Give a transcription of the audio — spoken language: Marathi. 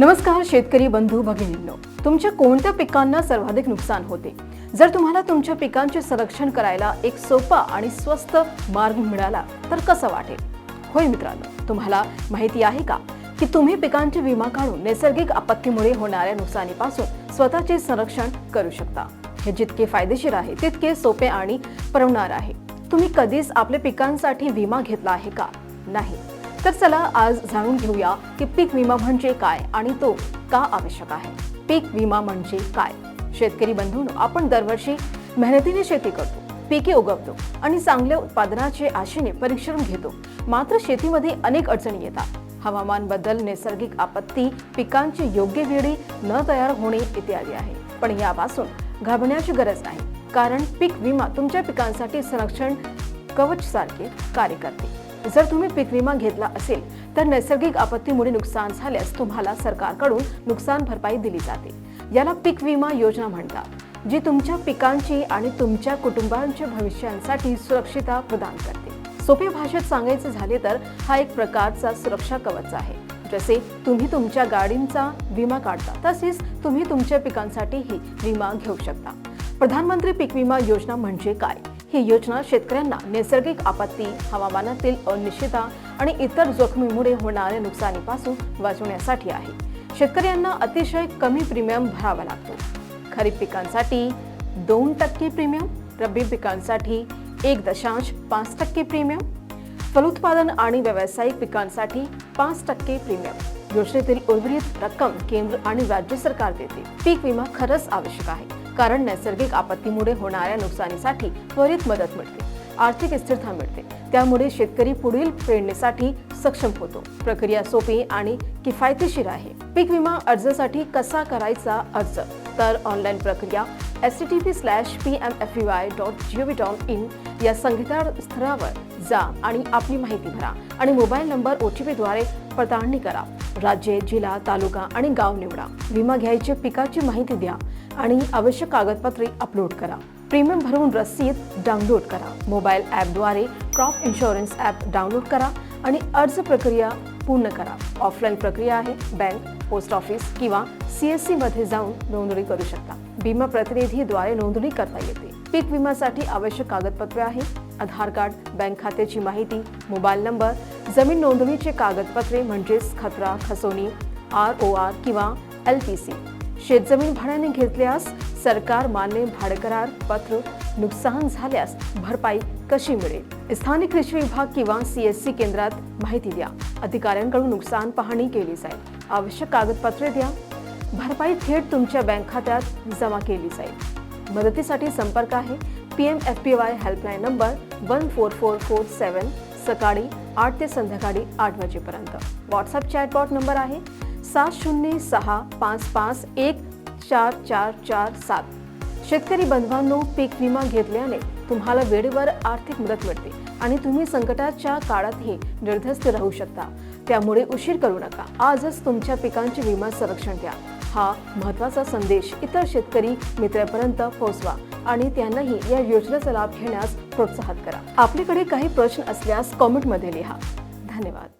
नमस्कार शेतकरी बंधू भगिनींनो. तुमच्या कोणत्या पिकांना सर्वाधिक नुकसान होते? जर तुम्हाला तुमच्या पिकांचे संरक्षण करायला एक सोपा आणि स्वस्त मार्ग मिळाला तर कसं वाटेल? होय मित्रांनो तुम्हाला माहिती आहे का की तुम्ही पिकांचे विमा काढून नैसर्गिक आपत्तीमुळे होणाऱ्या नुकसानीपासून स्वतःचे संरक्षण करू शकता. हे जितके फायदेशीर आहे तितके सोपे आणि परवणार आहे. तुम्ही कधीच आपल्या पिकांसाठी विमा घेतला आहे का? नाही. तर चला आज जाणून घेऊया की पीक विमा म्हणजे काय आणि तो का आवश्यक आहे. पीक विमा म्हणजे काय? शेतकरी बंधूंनो आपण दरवर्षी मेहनतीने शेती करतो पिके उगवतो आणि चांगल्या उत्पादनाचे आशेने परिश्रम घेतो. मात्र शेतीमध्ये अनेक अडचणी येतात. हवामान बदल नैसर्गिक आपत्ती पिकांची योग्य वेळी न तयार होणे इत्यादी आहे. पण यापासून घाबरण्याची गरज नाही. कारण पीक विमा तुमच्या पिकांसाठी संरक्षण कवच सारखे कार्य करते. जर तुम्ही पीक विमा घेतला असेल तर नैसर्गिक आपत्तीमुळे नुकसान झाल्यास तुम्हाला सरकारकडून नुकसान भरपाई दिली जाते. याला पीक विमा योजना म्हणतात जी तुमच्या पिकांची आणि तुमच्या कुटुंबांच्या भविष्यांसाठी सुरक्षितता प्रदान करते. सोप्या भाषेत सांगायचे झाले तर हा एक प्रकारचा सुरक्षा कवच आहे. जसे तुम्ही तुमच्या गाडींचा विमा काढता तसेच तुम्ही तुमच्या पिकांसाठीही विमा घेऊ शकता. प्रधानमंत्री पीक विमा योजना म्हणजे काय? ही योजना शेतकऱ्यांना नैसर्गिक आपत्ती हवामानातील अनिश्चितता आणि इतर जोखमीमुळे होणाऱ्या नुकसानीपासून वाचवण्यासाठी आहे. शेतकऱ्यांना अतिशय कमी प्रीमियम भरावा लागतो. खरीप पिकांसाठी दोन टक्के प्रीमियम रब्बी पिकांसाठी एक दशांश पाच टक्के प्रीमियम फलोत्पादन आणि व्यावसायिक पिकांसाठी पाच टक्के प्रीमियम. योजनेतील उर्वरित रक्कम केंद्र आणि राज्य सरकार देते. पीक विमा खरंच आवश्यक आहे. कारण नैसर्गिक आपत्तीमुळे होणाऱ्या नुकसानीसाठी त्वरित मदत मिळते. आर्थिक स्थिरता मिळते. त्यामुळे शेतकरी पुढील पेरणीसाठी सक्षम होतो. प्रक्रिया सोपी आणि किफायतशीर आहे. पीक विमा अर्जासाठी कसा करायचा अर्ज? तर ऑनलाईन प्रक्रिया S T T P slash P M F U I dot G O V dot in या संकेतस्थळावर जा आणि आपली माहिती भरा आणि मोबाईल नंबर ओ टी पीद्वारे पडताळणी करा. राज्य जिल्हा तालुका आणि गाव निवडा. विमा घ्यायची पिकाची माहिती द्या आणि आवश्यक कागदपत्रे अपलोड करा. प्रीमियम भरून रसीद डाउनलोड करा. मोबाईल ॲपद्वारे क्रॉप इन्शुरन्स ॲप डाउनलोड करा आणि अर्ज प्रक्रिया पूर्ण करा. ऑफलाईन प्रक्रिया आहे. बँक पोस्ट ऑफिस किंवा सी एस सीमध्ये जाऊन नोंदणी करू शकता. विमा प्रतिनिधीद्वारे नोंदणी करता येते. पीक विम्यासाठी आवश्यक कागदपत्रे आहे आधार कार्ड बँक खात्याची माहिती मोबाईल नंबर जमीन नोंदणीचे कागदपत्रे म्हणजेच खतरा खसोनी आर ओ आर किंवा एल पी सी. शेतजमीन भाड्याने घेतल्यास सरकार मान्य भाडेकरार पत्र नुकसान झाल्यास भरपाई कशी मिळेल? स्थानिक कृषी विभाग किंवा सी एस सी केंद्रात माहिती द्या. अधिकाऱ्यांकडून नुकसान पाहणी केली जाईल. आवश्यक कागदपत्रे द्या. भरपाई थेट तुमच्या बँक खात्यात जमा केली जाईल. मदतीसाठी संपर्क आहे. P M F P Y helpline number one four four four seven सकाळी आठ ते संध्याकाळी आठ वाजेपर्यंत. व्हॉट्सअप चॅटबॉट नंबर आहे. सात शून्य सहा पाच पाच एक चार चार चार सात. शेतकरी बंधवांनो पीक विमा घेतल्याने तुम्हाला वेळेवर आर्थिक मदत मिळते आणि तुम्ही संकटाच्या काळातही निर्धस्त राहू शकता. त्यामुळे उशीर करू नका. आजच तुमच्या पिकांचे विमा संरक्षण द्या. हा महत्त्वाचा संदेश इतर शेतकरी मित्रांपर्यंत पोहोचवा आणि त्यांनाही या योजनेचा लाभ घेण्यास प्रोत्साहित करा. आपल्याकडे काही प्रश्न असल्यास कॉमेंटमध्ये लिहा. धन्यवाद.